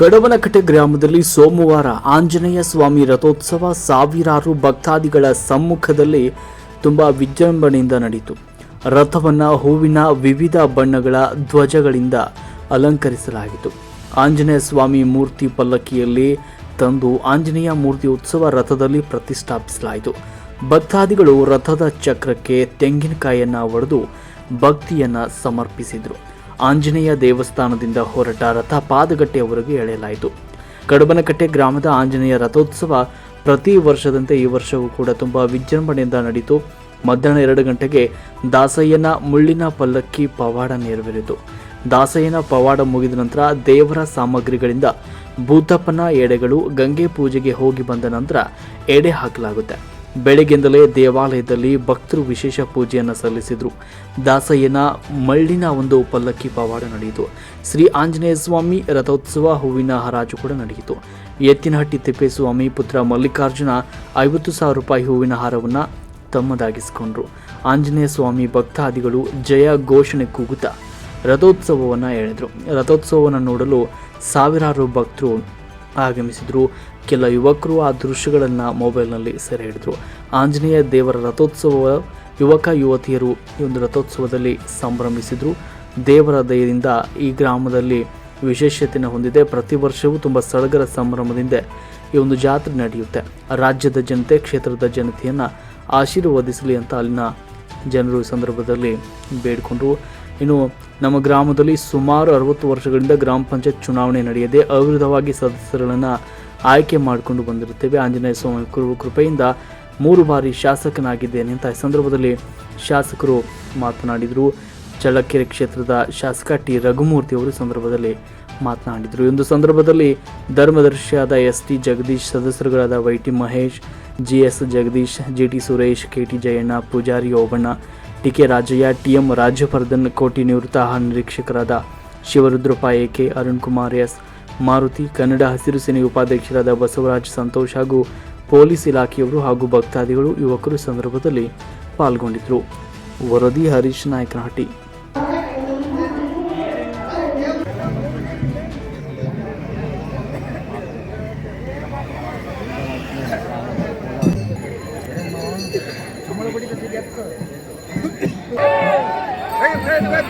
ಕಡವನಕಟ್ಟೆ ಗ್ರಾಮದಲ್ಲಿ ಸೋಮವಾರ ಆಂಜನೇಯ ಸ್ವಾಮಿ ರಥೋತ್ಸವ ಸಾವಿರಾರು ಭಕ್ತಾದಿಗಳ ಸಮ್ಮುಖದಲ್ಲಿ ತುಂಬಾ ವಿಜೃಂಭಣೆಯಿಂದ ನಡೆಯಿತು. ರಥವನ್ನು ಹೂವಿನ ವಿವಿಧ ಬಣ್ಣಗಳ ಧ್ವಜಗಳಿಂದ ಅಲಂಕರಿಸಲಾಗಿತ್ತು. ಆಂಜನೇಯ ಸ್ವಾಮಿ ಮೂರ್ತಿ ಪಲ್ಲಕ್ಕಿಯಲ್ಲಿ ತಂದು ಆಂಜನೇಯ ಮೂರ್ತಿ ಉತ್ಸವ ರಥದಲ್ಲಿ ಪ್ರತಿಷ್ಠಾಪಿಸಲಾಯಿತು. ಭಕ್ತಾದಿಗಳು ರಥದ ಚಕ್ರಕ್ಕೆ ತೆಂಗಿನಕಾಯಿಯನ್ನು ಒಡೆದು ಭಕ್ತಿಯನ್ನು ಸಮರ್ಪಿಸಿದರು. ಆಂಜನೇಯ ದೇವಸ್ಥಾನದಿಂದ ಹೊರಟ ರಥ ಪಾದಗಟ್ಟೆಯವರೆಗೆ ಎಳೆಯಲಾಯಿತು. ಕಡಬನಕಟ್ಟೆ ಗ್ರಾಮದ ಆಂಜನೇಯ ರಥೋತ್ಸವ ಪ್ರತಿ ವರ್ಷದಂತೆ ಈ ವರ್ಷವೂ ಕೂಡ ತುಂಬ ವಿಜೃಂಭಣೆಯಿಂದ ನಡೆಯಿತು ಮಧ್ಯಾಹ್ನ ಎರಡು ಗಂಟೆಗೆ ದಾಸಯ್ಯನ ಮುಳ್ಳಿನ ಪಲ್ಲಕ್ಕಿ ಪವಾಡ ನೆರವೇರಿತು. ದಾಸಯ್ಯನ ಪವಾಡ ಮುಗಿದ ನಂತರ ದೇವರ ಸಾಮಗ್ರಿಗಳಿಂದ ಭೂತಪ್ಪನ ಎಡೆಗಳು ಗಂಗೆ ಪೂಜೆಗೆ ಹೋಗಿ ಬಂದ ನಂತರ ಎಡೆ ಹಾಕಲಾಗುತ್ತೆ. ಬೆಳಗ್ಗೆಯಿಂದಲೇ ದೇವಾಲಯದಲ್ಲಿ ಭಕ್ತರು ವಿಶೇಷ ಪೂಜೆಯನ್ನು ಸಲ್ಲಿಸಿದರು. ದಾಸಯ್ಯನ ಮಳ್ಳಿನ ಒಂದು ಪಲ್ಲಕ್ಕಿ ಪವಾಡ ನಡೆಯಿತು. ಶ್ರೀ ಆಂಜನೇಯ ಸ್ವಾಮಿ ರಥೋತ್ಸವ ಹೂವಿನ ಹರಾಜು ಕೂಡ ನಡೆಯಿತು. ಎತ್ತಿನಹಟ್ಟಿ ತಿಪ್ಪೇಸ್ವಾಮಿ ಪುತ್ರ ಮಲ್ಲಿಕಾರ್ಜುನ ಐವತ್ತು ಸಾವಿರ ರೂಪಾಯಿ ಹೂವಿನ ಹಾರವನ್ನು ತಮ್ಮದಾಗಿಸಿಕೊಂಡರು. ಆಂಜನೇಯ ಸ್ವಾಮಿ ಭಕ್ತಾದಿಗಳು ಜಯ ಘೋಷಣೆ ಕೂಗುತ್ತಾ ರಥೋತ್ಸವವನ್ನು ಹೇಳಿದರು ರಥೋತ್ಸವವನ್ನು ನೋಡಲು ಸಾವಿರಾರು ಭಕ್ತರು ಆಗಮಿಸಿದರು. ಕೆಲ ಯುವಕರು ಆ ದೃಶ್ಯಗಳನ್ನು ಮೊಬೈಲ್ನಲ್ಲಿ ಸೆರೆ ಹಿಡಿದರು. ಆಂಜನೇಯ ದೇವರ ರಥೋತ್ಸವ ಯುವಕ, ಯುವತಿಯರು ಈ ಒಂದು ರಥೋತ್ಸವದಲ್ಲಿ ಸಂಭ್ರಮಿಸಿದರು. ದೇವರ ದಯದಿಂದ ಈ ಗ್ರಾಮದಲ್ಲಿ ವಿಶೇಷತೆಯನ್ನು ಹೊಂದಿದೆ. ಪ್ರತಿ ವರ್ಷವೂ ತುಂಬ ಸಡಗರ ಸಂಭ್ರಮದಿಂದ ಈ ಒಂದು ಜಾತ್ರೆ ನಡೆಯುತ್ತೆ. ರಾಜ್ಯದ ಜನತೆ, ಕ್ಷೇತ್ರದ ಜನತೆಯನ್ನು ಆಶೀರ್ವದಿಸಲಿ ಅಂತ ಅಲ್ಲಿನ ಜನರು ಸಂದರ್ಭದಲ್ಲಿ ಬೇಡಿಕೊಂಡ್ರು. ಇನ್ನು ನಮ್ಮ ಗ್ರಾಮದಲ್ಲಿ ಸುಮಾರು ಅರವತ್ತು ವರ್ಷಗಳಿಂದ ಗ್ರಾಮ ಪಂಚಾಯತ್ ಚುನಾವಣೆ ನಡೆಯದೆ ಅವಿರೋಧವಾಗಿ ಸದಸ್ಯರುಗಳನ್ನು ಆಯ್ಕೆ ಮಾಡಿಕೊಂಡು ಬಂದಿರುತ್ತೇವೆ. ಆಂಜನೇಯ ಸ್ವಾಮಿ ಕೃಪೆಯಿಂದ ಮೂರು ಬಾರಿ ಶಾಸಕನಾಗಿದ್ದೇನೆ ಅಂತ ಸಂದರ್ಭದಲ್ಲಿ ಶಾಸಕರು ಮಾತನಾಡಿದರು. ಚಳ್ಳಕೆರೆ ಕ್ಷೇತ್ರದ ಶಾಸಕ ಟಿ. ರಘುಮೂರ್ತಿ ಅವರು ಸಂದರ್ಭದಲ್ಲಿ ಮಾತನಾಡಿದರು. ಒಂದು ಸಂದರ್ಭದಲ್ಲಿ ಧರ್ಮದರ್ಶಿಯಾದ S. T. Jagadish, ಸದಸ್ಯರುಗಳಾದ Y. T. Mahesh, G. S. Jagadish, G. T. Suresh, K. T. Jayanna, Pujari Obanna T K Rajaiah T M Rajyavardhan ಕೋಟಿ ನಿವೃತ್ತ ಆಹಾರ ನಿರೀಕ್ಷಕರಾದ ಶಿವರುದ್ರಪ್ಪ ಕೆ ಅರುಣ್ ಕುಮಾರ್ ಎಸ್. ಮಾರುತಿ, ಕನ್ನಡ ಹಸಿರು ಸೇನೆ ಉಪಾಧ್ಯಕ್ಷರಾದ ಬಸವರಾಜ್ ಸಂತೋಷ್ ಹಾಗೂ ಪೊಲೀಸ್ ಇಲಾಖೆಯವರು ಹಾಗೂ ಭಕ್ತಾದಿಗಳು ಯುವಕರು ಸಂದರ್ಭದಲ್ಲಿ ಪಾಲ್ಗೊಂಡಿದ್ದರು. ವರದಿ ಹರೀಶ್ ನಾಯಕನಹಟ್ಟಿ.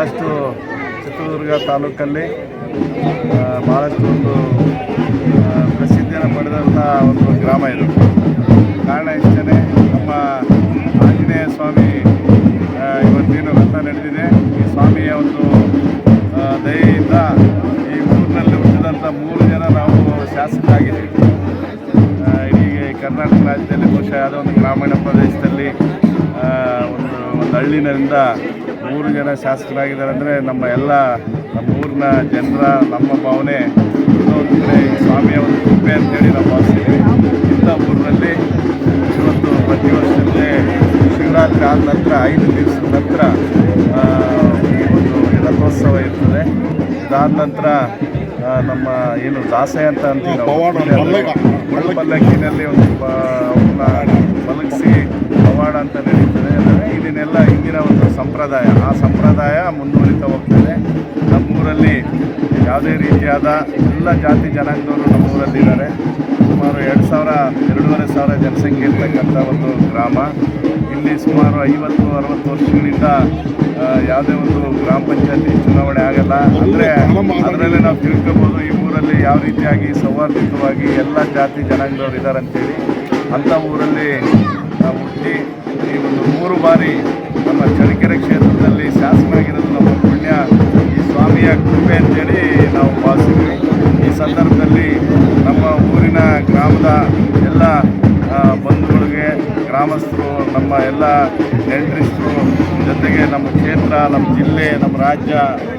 ಭಾಳಷ್ಟು ಚಿತ್ರದುರ್ಗ ತಾಲೂಕಲ್ಲಿ ಭಾಳಷ್ಟು ಒಂದು ಪ್ರಸಿದ್ಧಿಯನ್ನು ಪಡೆದಂಥ ಒಂದು ಗ್ರಾಮ ಇದು. ಕಾರಣ ಇಷ್ಟೇ ನಮ್ಮ ಆಂಜನೇಯ ಸ್ವಾಮಿ ಇವತ್ತೇನು ರಥ ನಡೆದಿದೆ. ಈ ಸ್ವಾಮಿಯ ಒಂದು ದಯೆಯಿಂದ ಈ ಊರಿನಲ್ಲಿ ಹುಟ್ಟಿದಂಥ ಮೂರು ಜನ ನಾವು ಶಾಸಕರಾಗಿದ್ದೀವಿ. ಇಡೀ ಕರ್ನಾಟಕ ರಾಜ್ಯದಲ್ಲಿ ಬಹುಶಃ ಯಾವುದೋ ಒಂದು ಗ್ರಾಮೀಣ ಪ್ರದೇಶದಲ್ಲಿ ಒಂದು ಒಂದು ಹಳ್ಳಿನಿಂದ ಮೂರು ಜನ ಶಾಸಕರಾಗಿದ್ದಾರೆ ಅಂದರೆ ನಮ್ಮ ಎಲ್ಲ ನಮ್ಮ ಊರಿನ ಜನರ ನಮ್ಮ ಭಾವನೆ ಇನ್ನೊಂದು ಕಡೆ ಸ್ವಾಮಿಯ ಒಂದು ಕೃಪೆ ಅಂತೇಳಿ ನಾವು ಭಾವಿಸ್ತೀವಿ. ಇಂಥ ಊರಿನಲ್ಲಿ ಇವತ್ತು ಪ್ರತಿ ವರ್ಷದಲ್ಲಿ ಶಿವರಾತ್ರಿ ಆದ ನಂತರ ಐದು ದಿವಸದ ನಂತರ ಒಂದು ರಥೋತ್ಸವ ಇರ್ತದೆ. ಅದಾದ ನಂತರ ನಮ್ಮ ಏನು ದಾಸೆ ಅಂತ ಅಂತೀವಿ ನಾವು. ಮುಳ್ಳು ಪಲ್ಲಕ್ಕಿನಲ್ಲಿ ಒಂದು ಅವನ್ನ ಅವ್ರನ್ನ ಮಲಗಿಸಿ ಪವಾಡ ಅಂತ ನಡೀತದೆ ಅಂದರೆ ಇದನ್ನೆಲ್ಲ ಹಿಂದಿನ ಒಂದು ಸಂಪ್ರದಾಯ. ಆ ಸಂಪ್ರದಾಯ ಮುಂದುವರಿತಾ ಹೋಗ್ತದೆ. ನಮ್ಮೂರಲ್ಲಿ ಯಾವುದೇ ರೀತಿಯಾದ ಎಲ್ಲ ಜಾತಿ ಜನಾಂಗದವರು ನಮ್ಮೂರಲ್ಲಿದ್ದಾರೆ. ಸುಮಾರು ಎರಡು ಸಾವಿರ, ಎರಡೂವರೆ ಸಾವಿರ ಜನಸಂಖ್ಯೆ ಇರ್ತಕ್ಕಂಥ ಒಂದು ಗ್ರಾಮ. ಇಲ್ಲಿ ಸುಮಾರು ಐವತ್ತು, ಅರವತ್ತು ವರ್ಷಗಳಿಂದ ಯಾವುದೇ ಒಂದು ಗ್ರಾಮ ಪಂಚಾಯತಿ ಚುನಾವಣೆ ಆಗಲ್ಲ. ಅಂದರೆ ಅದರಲ್ಲಿ ನಾವು ತಿಳ್ಕೊಬೋದು ಈ ಊರಲ್ಲಿ ಯಾವ ರೀತಿಯಾಗಿ ಸೌಹಾರ್ದಿಕವಾಗಿ ಎಲ್ಲ ಜಾತಿ ಜನಾಂಗದವ್ರು ಇದ್ದಾರೆ ಅಂತೇಳಿ ಅಂಥ ಊರಲ್ಲಿ ನಾವು ಹುಟ್ಟಿ ಒಂದು ಮೂರು ಬಾರಿ ನಮ್ಮ ಚಳ್ಳಕೆರೆ ಕ್ಷೇತ್ರದಲ್ಲಿ ಶಾಸನಾಗಿರೋದು ನಮ್ಮ ಪುಣ್ಯ ಈ ಸ್ವಾಮಿಯ ಕೃಪೆ ಅಂತೇಳಿ ನಾವು ಭಾವಿಸಿದ್ವಿ. ಈ ಸಂದರ್ಭದಲ್ಲಿ ನಮ್ಮ ಊರಿನ ಗ್ರಾಮದ ಎಲ್ಲ ಬಂಧುಗಳಿಗೆ, ಗ್ರಾಮಸ್ಥರು, ನಮ್ಮ ಎಲ್ಲ ನೆಂಟರಿಷ್ಟರು ಜೊತೆಗೆ ನಮ್ಮ ಕ್ಷೇತ್ರ, ನಮ್ಮ ಜಿಲ್ಲೆ, ನಮ್ಮ ರಾಜ್ಯ,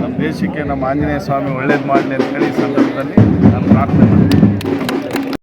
ನಮ್ಮ ದೇಶಕ್ಕೆ ನಮ್ಮ ಆಂಜನೇಯ ಸ್ವಾಮಿ ಒಳ್ಳೇದು ಮಾಡಲಿ ಅಂತೇಳಿ ಈ ಸಂದರ್ಭದಲ್ಲಿ ನಾನು ಪ್ರಾರ್ಥನೆ ಮಾಡ್ತೀನಿ.